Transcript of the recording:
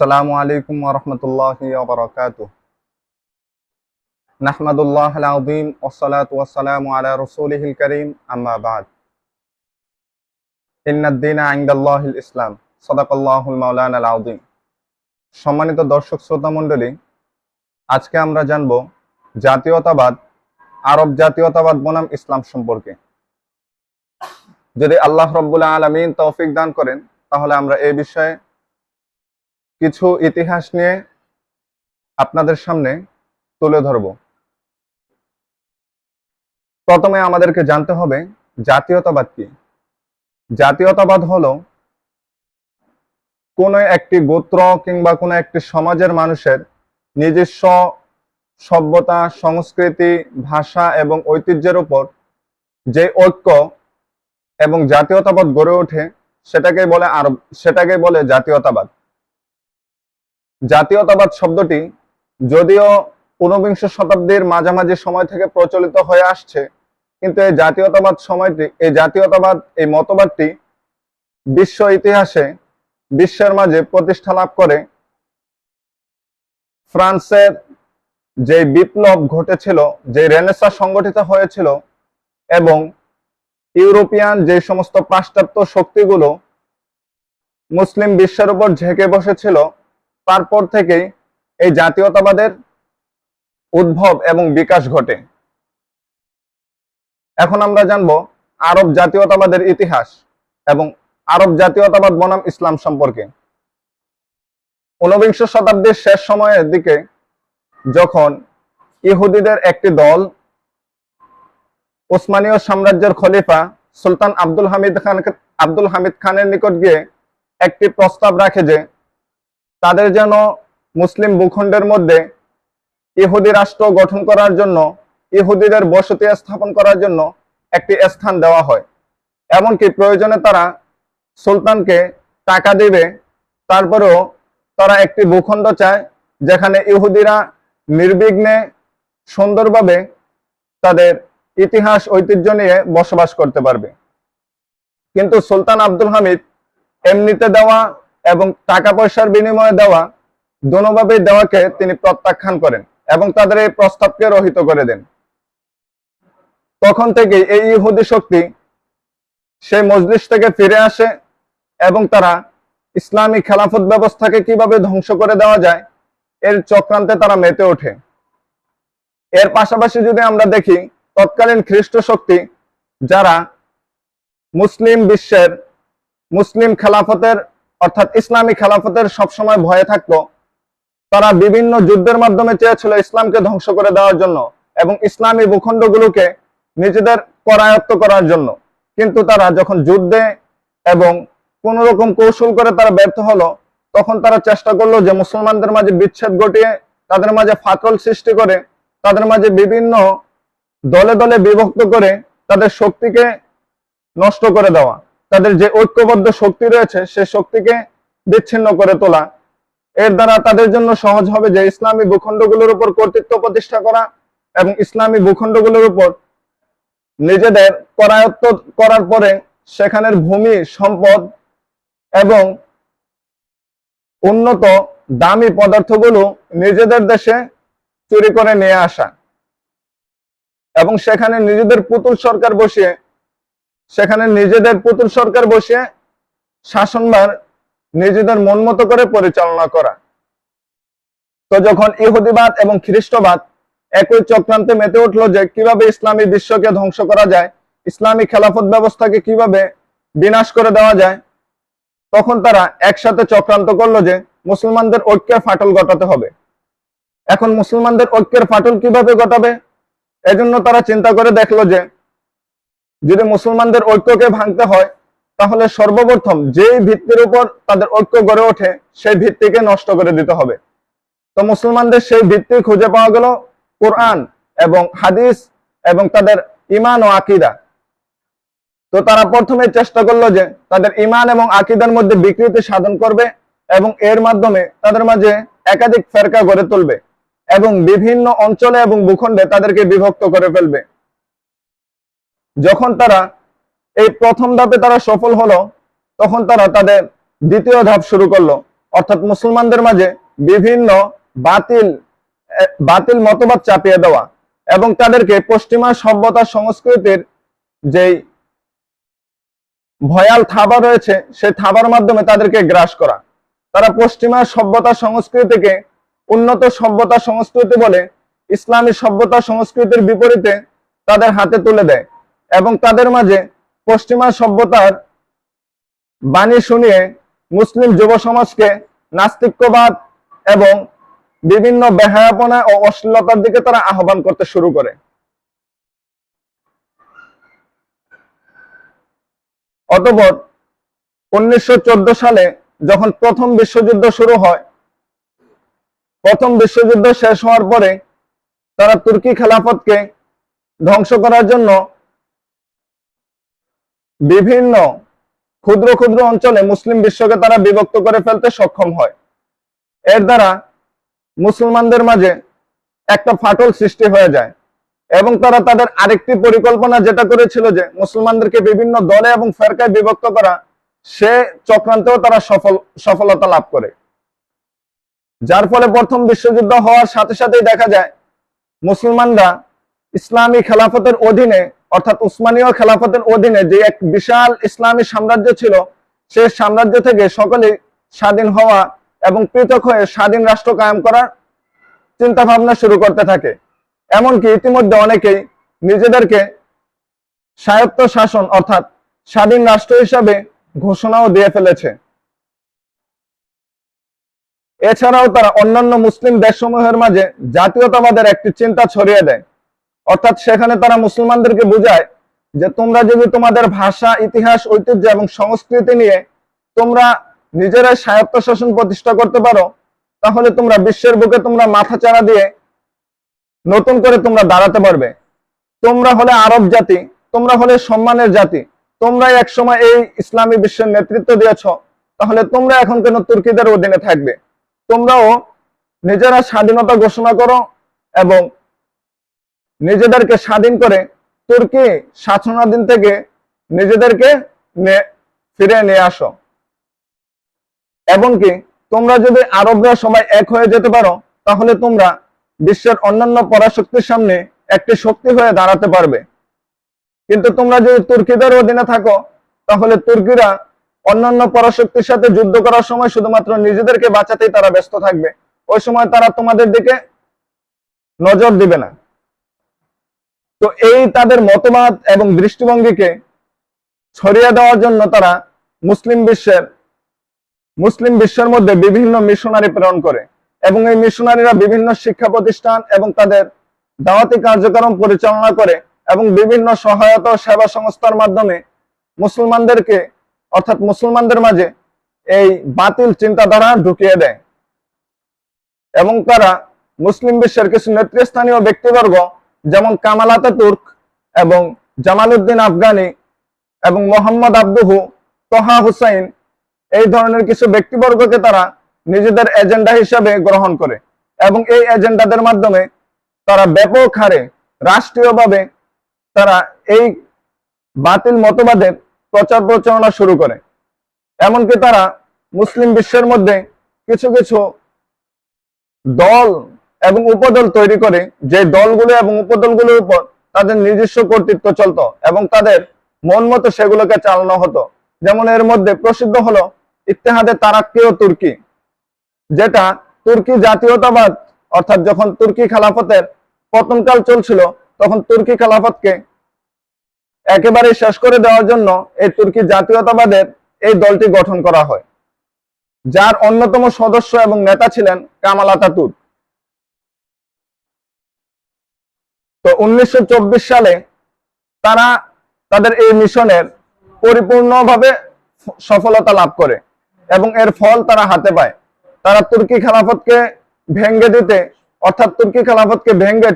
আসসালামু আলাইকুম ওরহমতুল্লাহি ওবরাকাতুহ নাহমাদুল্লাহ আল-আযীম ওয়াসসালাতু ওয়াসসালামু আলা রাসূলিহিল কারীম, আম্মা বাদ। ইন্নাদ-দীনা ইনদাল্লাহিল ইসলাম, সাদাকাল্লাহুল মাওলানা আল-আযীম সম্মানিত দর্শক শ্রোতা মণ্ডলী, আজকে আমরা জানব জাতীয়তাবাদ, আরব জাতীয়তাবাদ বনাম ইসলাম সম্পর্কে। যদি আল্লাহ রব্বুল আলামিন তৌফিক দান করেন, তাহলে আমরা এই বিষয়ে কিছু ইতিহাস নিয়ে আপনাদের সামনে তুলে ধরব। প্রথমে আমাদেরকে জানতে হবে জাতীয়তাবাদ কি? জাতীয়তাবাদ হলো কোন একটি গোত্র কিংবা কোনো একটি সমাজের মানুষের নিজস্ব সভ্যতা, সংস্কৃতি, ভাষা এবং ঐতিহ্যের উপর যে ঐক্য এবং জাতীয়তাবাদ গড়ে ওঠে, সেটাকেই বলে আরব সেটাকেই বলে জাতীয়তাবাদ। জাতীয়তাবাদ শব্দটি যদিও ঊনবিংশ শতাব্দীর মাঝামাঝি সময় থেকে প্রচলিত হয়ে আসছে, কিন্তু এই জাতীয়তাবাদ সময়টি, এই জাতীয়তাবাদ, এই মতবাদটি বিশ্ব ইতিহাসে, বিশ্বের মাঝে প্রতিষ্ঠা লাভ করে। ফ্রান্সের যে বিপ্লব ঘটেছিল, যে রেনেসা সংগঠিত হয়েছিল এবং ইউরোপিয়ান যে সমস্ত পাশ্চাত্য শক্তিগুলো মুসলিম বিশ্বের উপর ঝেঁকে বসেছিল তারপর থেকেই এই জাতীয়তাবাদের উদ্ভব এবং বিকাশ ঘটে। এখন আমরা জানব আরব জাতীয়তাবাদের ইতিহাস এবং আরব জাতীয়তাবাদ বনাম ইসলাম সম্পর্কে। ঊনবিংশ শতাব্দীর শেষ সময়ের দিকে যখন ইহুদিদের একটি দল ওসমানীয় সাম্রাজ্যের খলিফা সুলতান আব্দুল হামিদ খান আব্দুল হামিদ খানের নিকট গিয়ে একটি প্রস্তাব রাখে যে তাদের যেন মুসলিম ভূখণ্ডের মধ্যে ইহুদি রাষ্ট্র গঠন করার জন্য, ইহুদিদের বসতি স্থাপন করার জন্য একটি স্থান দেওয়া হয়। এমনকি প্রয়োজনে তারা সুলতানকে টাকা দিবে, তারপরেও তারা একটি ভূখণ্ড চায়, যেখানে ইহুদিরা নির্বিঘ্নে সুন্দরভাবে তাদের ইতিহাস, ঐতিহ্য নিয়ে বসবাস করতে পারবে। কিন্তু সুলতান আব্দুল হামিদ এমনিতে দেওয়া এবং টাকা পয়সার বিনিময়ে দেওয়া দোনোভাবেই দেওয়াকে তিনি প্রত্যাখ্যান করেন এবং তাদের এই প্রস্তাবকে রহিত করে দেন। তখন থেকে এই ইহুদি শক্তি সেই মজলিস থেকে ফিরে আসে এবং তারা ইসলামী খেলাফত ব্যবস্থাকে কীভাবে ধ্বংস করে দেওয়া যায়, এর চক্রান্তে তারা মেতে ওঠে। এর পাশাপাশি যদি আমরা দেখি, তৎকালীন খ্রিস্ট শক্তি যারা মুসলিম বিশ্বের মুসলিম খেলাফতের অর্থাৎ ইসলামী খেলাফতের সবসময় ভয়ে থাকতো, তারা বিভিন্ন যুদ্ধের মাধ্যমে চেয়েছিল ইসলামকে ধ্বংস করে দেওয়ার জন্য এবং ইসলামী ভূখণ্ডগুলোকে নিজেদের করায়ত্ত করার জন্য। কিন্তু তারা যখন যুদ্ধে এবং কোন রকম কৌশল করে তারা ব্যর্থ হলো, তখন তারা চেষ্টা করল যে মুসলমানদের মাঝে বিচ্ছেদ ঘটিয়ে, তাদের মাঝে ফাটল সৃষ্টি করে, তাদের মাঝে বিভিন্ন দলে দলে বিভক্ত করে তাদের শক্তিকে নষ্ট করে দেওয়া। তাদের যে ঐক্যবদ্ধ শক্তি রয়েছে, সে শক্তিকে বিচ্ছিন্ন করে তোলা। এর দ্বারা তাদের জন্য সহজ হবে যে ইসলামী ভূখণ্ডগুলোর উপর কর্তৃত্ব প্রতিষ্ঠা করা এবং ইসলামী ভূখণ্ডগুলোর উপর নিজেদের করায়ত্ত করার পরে সেখানের ভূমি, সম্পদ এবং উন্নত দামি পদার্থগুলো নিজেদের দেশে চুরি করে নিয়ে আসা এবং সেখানে নিজেদের পুতুল সরকার বসিয়ে সেখানে নিজেদের পুতুল সরকার বসিয়ে শাসনভার নিজেদের মন মতো করে পরিচালনা করা। তো যখন ইহুদিবাদ এবং খ্রিস্টবাদ একই চক্রান্তে মেতে উঠল যে কীভাবে ইসলামী বিশ্বকে ধ্বংস করা যায়, ইসলামী খেলাফত ব্যবস্থাকে কীভাবে বিনাশ করে দেওয়া যায়, তখন তারা একসাথে চক্রান্ত করল যে মুসলমানদের ঐক্যের ফাটল ঘটাতে হবে। এখন মুসলমানদের ঐক্যের ফাটল কীভাবে ঘটাবে, এজন্য তারা চিন্তা করে দেখল যে যদি মুসলমানদের ঐক্যকে ভাঙতে হয়, তাহলে সর্বপ্রথম যেই ভিত্তির উপর তাদের ঐক্য গড়ে ওঠে, সেই ভিত্তিকে নষ্ট করে দিতে হবে। তো মুসলমানদের সেই ভিত্তি খুঁজে পাওয়া গেল কোরআন এবং হাদিস এবং তাদের ইমান ও আকিদা। তো তারা প্রথমে চেষ্টা করল যে তাদের ইমান এবং আকিদার মধ্যে বিকৃতি সাধন করবে এবং এর মাধ্যমে তাদের মাঝে একাধিক ফেরকা গড়ে তুলবে এবং বিভিন্ন অঞ্চলে এবং ভূখণ্ডে তাদেরকে বিভক্ত করে ফেলবে। যখন তারা এই প্রথম ধাপে তারা সফল হলো, তখন তারা তাদের দ্বিতীয় ধাপ শুরু করল। অর্থাৎ মুসলমানদের মাঝে বিভিন্ন বাতিল বাতিল মতবাদ চাপিয়ে দেওয়া এবং তাদেরকে পশ্চিমা সভ্যতা সংস্কৃতির যেই ভয়াল থাবা রয়েছে সেই থাবার মাধ্যমে তাদেরকে গ্রাস করা। তারা পশ্চিমা সভ্যতা সংস্কৃতিকে উন্নত সভ্যতা সংস্কৃতি বলে ইসলামী সভ্যতা সংস্কৃতির বিপরীতে তাদের হাতে তুলে দেয়। এবং তাদের মাঝে পশ্চিমা সভ্যতার বাণী শুনিয়ে মুসলিম যুব সমাজকে নাস্তিক্যবাদ এবং বিভিন্ন বেহায়াপনা ও অশ্লীলতার দিকে তারা আহ্বান করতে শুরু করে। অতঃপর উনিশশো সালে যখন প্রথম বিশ্বযুদ্ধ শুরু হয়, প্রথম বিশ্বযুদ্ধ শেষ হওয়ার পরে তারা তুর্কি খেলাফতকে ধ্বংস করার জন্য বিভিন্ন ক্ষুদ্র ক্ষুদ্র অঞ্চলে মুসলিম বিশ্বকে তারা বিভক্ত করে ফেলতে সক্ষম হয়। এর দ্বারা মুসলমানদের মাঝে একটা ফাটল সৃষ্টি হয়ে যায় এবং তারা তাদের আরেকটি পরিকল্পনা যেটা করেছিল যে মুসলমানদেরকে বিভিন্ন দলে এবং ফেরকায় বিভক্ত করা, সে চক্রান্তেও তারা সফল, সফলতা লাভ করে। যার ফলে প্রথম বিশ্বযুদ্ধ হওয়ার সাথে সাথেই দেখা যায় মুসলমানরা ইসলামী খেলাফতের অধীনে অর্থাৎ উসমানীয় খেলাফতের অধীনে যে এক বিশাল ইসলামী সাম্রাজ্য ছিল, সে সাম্রাজ্য থেকে সকলে স্বাধীন হওয়া এবং পৃথক হয়ে স্বাধীন রাষ্ট্র কায়েম করার চিন্তা ভাবনা শুরু করতে থাকে। এমনকি ইতিমধ্যে অনেকেই নিজেদেরকে স্বায়ত্ত শাসন অর্থাৎ স্বাধীন রাষ্ট্র হিসাবে ঘোষণাও দিয়ে ফেলেছে। এছাড়াও তারা অন্যান্য মুসলিম দেশসমূহের মাঝে জাতীয়তাবাদের একটি চিন্তা ছড়িয়ে দেয়। অর্থাৎ সেখানে তারা মুসলমানদেরকে বুঝায় যে তোমরা যদি তোমাদের ভাষা, ইতিহাস, ঐতিহ্য এবং সংস্কৃতি নিয়ে তোমরা নিজেরাই স্বায়ত্ত শাসন প্রতিষ্ঠা করতে পারো, তাহলে তোমরা বিশ্বের বুকে তোমরা মাথা চাড়া দিয়ে নতুন করে তোমরা দাঁড়াতে পারবে। তোমরা হলে আরব জাতি, তোমরা হলে সম্মানের জাতি, তোমরাই একসময় এই ইসলামী বিশ্বের নেতৃত্ব দিয়েছ, তাহলে তোমরা এখন কেন তুর্কিদের অধীনে থাকবে? তোমরাও নিজেরা স্বাধীনতা ঘোষণা করো এবং নিজেদেরকে স্বাধীন করে তুর্কি শাসনাধীন থেকে নিজেদেরকে ফিরে নিয়ে আসো। এমনকি তোমরা যদি আরবরা সবাই এক হয়ে যেতে পারো, তাহলে তোমরা বিশ্বের অন্যান্য পরাশক্তির সামনে একটি শক্তি হয়ে দাঁড়াতে পারবে। কিন্তু তোমরা যদি তুর্কিদের অধীনে থাকো, তাহলে তুর্কিরা অন্যান্য পরাশক্তির সাথে যুদ্ধ করার সময় শুধুমাত্র নিজেদেরকে বাঁচাতেই তারা ব্যস্ত থাকবে। ওই সময় তারা তোমাদের দিকে নজর দিবে না। তো এই তাদের মতবাদ এবং দৃষ্টিভঙ্গিকে ছড়িয়ে দেওয়ার জন্য তারা মুসলিম বিশ্বের মুসলিম বিশ্বের মধ্যে বিভিন্ন মিশনারি প্রেরণ করে এবং এই মিশনারিরা বিভিন্ন শিক্ষা প্রতিষ্ঠান এবং তাদের দাওয়াতি কার্যক্রম পরিচালনা করে এবং বিভিন্ন সহায়তা ও সেবা সংস্থার মাধ্যমে মুসলমানদেরকে, অর্থাৎ মুসলমানদের মাঝে এই বাতিল চিন্তাধারা ঢুকিয়ে দেয়। এবং তারা মুসলিম বিশ্বের কিছু নেতৃস্থানীয় ব্যক্তিবর্গ যেমন কামাল আতাতুর্ক এবং জামালউদ্দিন আফগানি এবং মোহাম্মদ আব্দুহু, তহা হুসাইন, এই ধরনের কিছু ব্যক্তিবর্গকে তারা নিজেদের এজেন্ডা হিসাবে গ্রহণ করে এবং এই এজেন্ডাদের মাধ্যমে তারা ব্যাপক হারে রাষ্ট্রীয়ভাবে তারা এই বাতিল মতবাদের প্রচার প্রচারণা শুরু করে। এমনকি তারা মুসলিম বিশ্বের মধ্যে কিছু কিছু দল এবং উপদল তৈরি করে যে দলগুলো এবং উপদলগুলোর উপর তাদের নিজস্ব কর্তৃত্ব চলতো এবং তাদের মন মতো সেগুলোকে চালানো হতো। যেমন এর মধ্যে প্রসিদ্ধ হলো ইত্তেহাদে তারাক্কিও তুর্কি, যেটা তুর্কি জাতীয়তাবাদ, অর্থাৎ যখন তুর্কি খেলাফতের পতনকাল চলছিল, তখন তুর্কি খেলাফতকে একেবারে শেষ করে দেওয়ার জন্য এই তুর্কি জাতীয়তাবাদের এই দলটি গঠন করা হয়। যার অন্যতম সদস্য এবং নেতা ছিলেন কামাল আতাতুর্ক। তো উনিশশো চব্বিশ সালে তারা তাদের এই মিশনের পরিপূর্ণভাবে সফলতা লাভ করে এবং এর ফল তারা হাতে পায়। তারা তুর্কি খেলাফতকে ভেঙ্গে দিতে অর্থাৎ তুর্কি খেলাফতকে ভেঙ্গে